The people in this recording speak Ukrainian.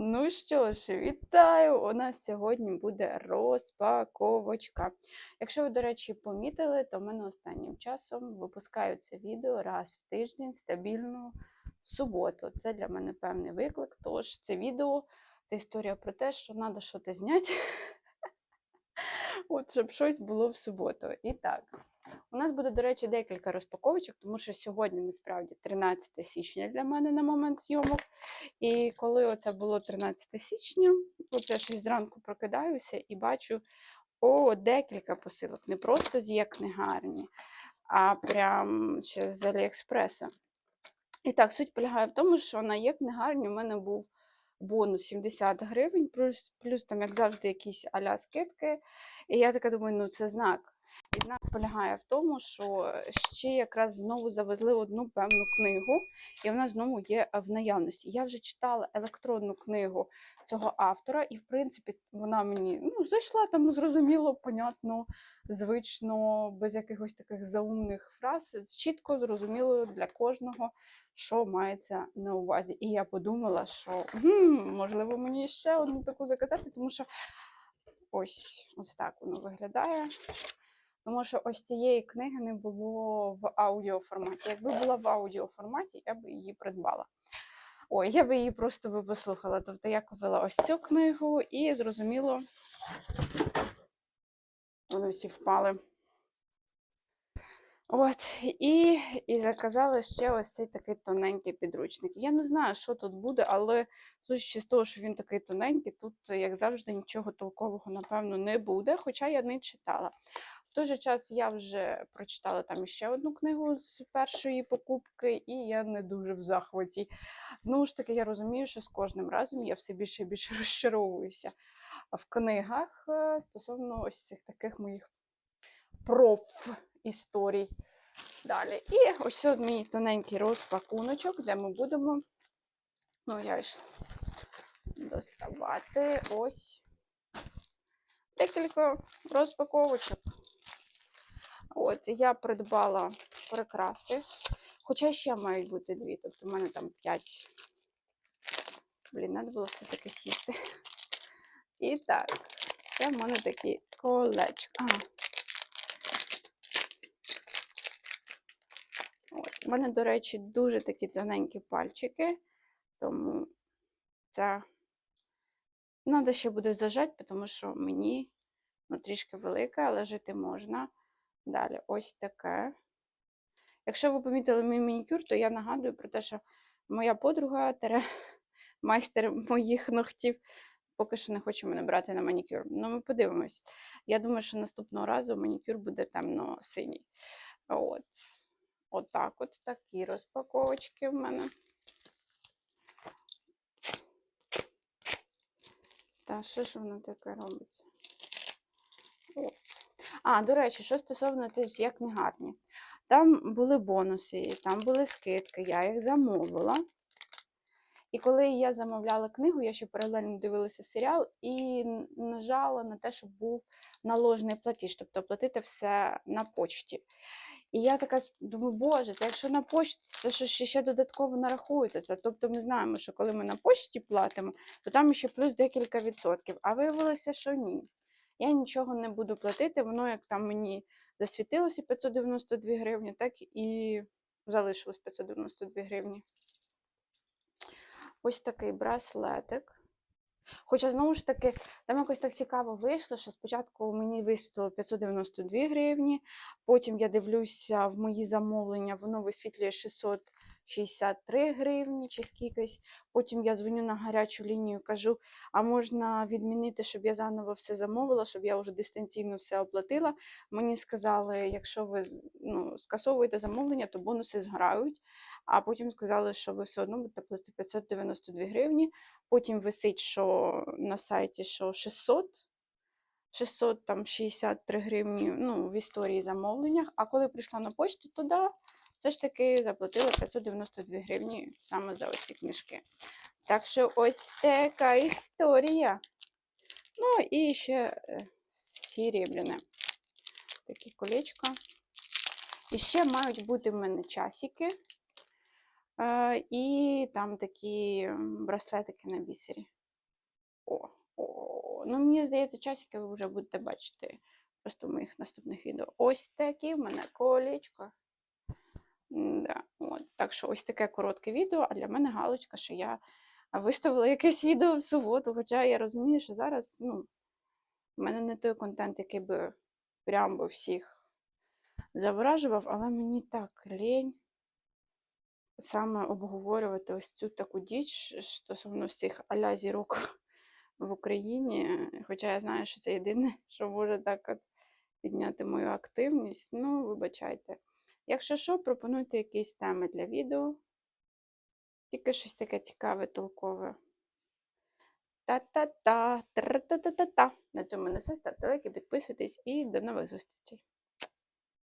Ну що ж, вітаю! У нас сьогодні буде розпаковочка. Якщо ви, до речі, помітили, то в мене останнім часом випускаються відео раз в тиждень стабільно в суботу. Це для мене певний виклик. Тож це відео це історія про те, що треба щось зняти, От, щоб щось було в суботу. І так, у нас буде, до речі, декілька розпаковочок, тому що сьогодні насправді 13 січня для мене на момент зйомок. І коли оце було 13 січня, от я щось зранку прокидаюся і бачу о, декілька посилок. Не просто з є книгарні, а прям ще з Аліекспреса. І так, суть полягає в тому, що на є книгарні в мене був бонус 70 гривень, плюс, плюс там, як завжди, якісь аля скидки. І я така думаю, ну це знак. Знак полягає в тому, що ще якраз знову завезли одну певну книгу, і вона знову є в наявності. Я вже читала електронну книгу цього автора, і, в принципі, вона мені ну, зайшла там зрозуміло, понятно, звично, без якихось таких заумних фраз, чітко зрозуміло для кожного, що мається на увазі. І я подумала, що «Гм, можливо мені ще одну таку заказати, тому що ось ось так воно виглядає. Тому що ось цієї книги не було в аудіоформаті. Якби була в аудіоформаті, я б її придбала. Ой, я би її просто би послухала. Тобто я купила ось цю книгу і зрозуміло, вони всі впали. От, і, і заказала ще ось цей такий тоненький підручник. Я не знаю, що тут буде, але з того, що він такий тоненький, тут, як завжди, нічого толкового, напевно, не буде, хоча я не читала. В той же час я вже прочитала там ще одну книгу з першої покупки, і я не дуже в захваті. Знову ж таки, я розумію, що з кожним разом я все більше і більше розчаровуюся в книгах е, стосовно ось цих таких моїх проф історій. Далі. І ось от мій тоненький розпакуночок, де ми будемо, ну, я ж доставати ось декілька розпаковочок. От, я придбала прикраси. Хоча ще мають бути дві, тобто в мене там п'ять. Блін, треба було все-таки сісти. І так, це в мене такі колечки. От. У мене, до речі, дуже такі тоненькі пальчики, тому це треба ще буде зажати, тому що мені ну, трішки велике, але жити можна. Далі, ось таке. Якщо ви помітили мій манікюр, то я нагадую про те, що моя подруга майстер моїх ногтів. Поки що не хоче мене брати на манікюр. Ну, ми подивимось. Я думаю, що наступного разу манікюр буде темно-синій. От. Отак от такі розпаковочки в мене. Та що ж воно таке робиться? А, до речі, що стосовно теж є книгарні. Там були бонуси, там були скидки, я їх замовила. І коли я замовляла книгу, я ще паралельно дивилася серіал і нажала на те, щоб був наложений платіж, тобто платити все на почті. І я така думаю, боже, це якщо на почті, це що ще, додатково нарахується. Тобто ми знаємо, що коли ми на почті платимо, то там ще плюс декілька відсотків. А виявилося, що ні. Я нічого не буду платити, воно як там мені засвітилося 592 гривні, так і залишилось 592 гривні. Ось такий браслетик. Хоча, знову ж таки, там якось так цікаво вийшло, що спочатку мені висвітлило 592 гривні, потім я дивлюся в мої замовлення, воно висвітлює 663 гривні чи скількись. Потім я дзвоню на гарячу лінію, кажу, а можна відмінити, щоб я заново все замовила, щоб я вже дистанційно все оплатила. Мені сказали, якщо ви ну, скасовуєте замовлення, то бонуси зграють. А потім сказали, що ви все одно будете платити 592 гривні. Потім висить, що на сайті що 600, 663 гривні ну, в історії замовлення. А коли прийшла на почту, то да, все ж таки заплатила 592 гривні саме за оці книжки. Так що ось така історія. Ну, і ще е, серебряне. Такі колечка. І ще мають бути в мене часики. Е, і там такі браслетики на бісері. О, о, ну мені здається, часики ви вже будете бачити просто в моїх наступних відео. Ось такі в мене колечко. Да, от. Так що ось таке коротке відео, а для мене галочка, що я виставила якесь відео в суботу, хоча я розумію, що зараз ну, в мене не той контент, який би прям би всіх заворажував, але мені так лінь саме обговорювати ось цю таку діч стосовно всіх аля зірок в Україні. Хоча я знаю, що це єдине, що може так от підняти мою активність. Ну, вибачайте. Якщо що, пропонуйте якісь теми для відео. Тільки щось таке цікаве, толкове. Та-та-та, тра-та-та-та-та. На цьому не все. Ставте лайки, підписуйтесь і до нових зустрічей.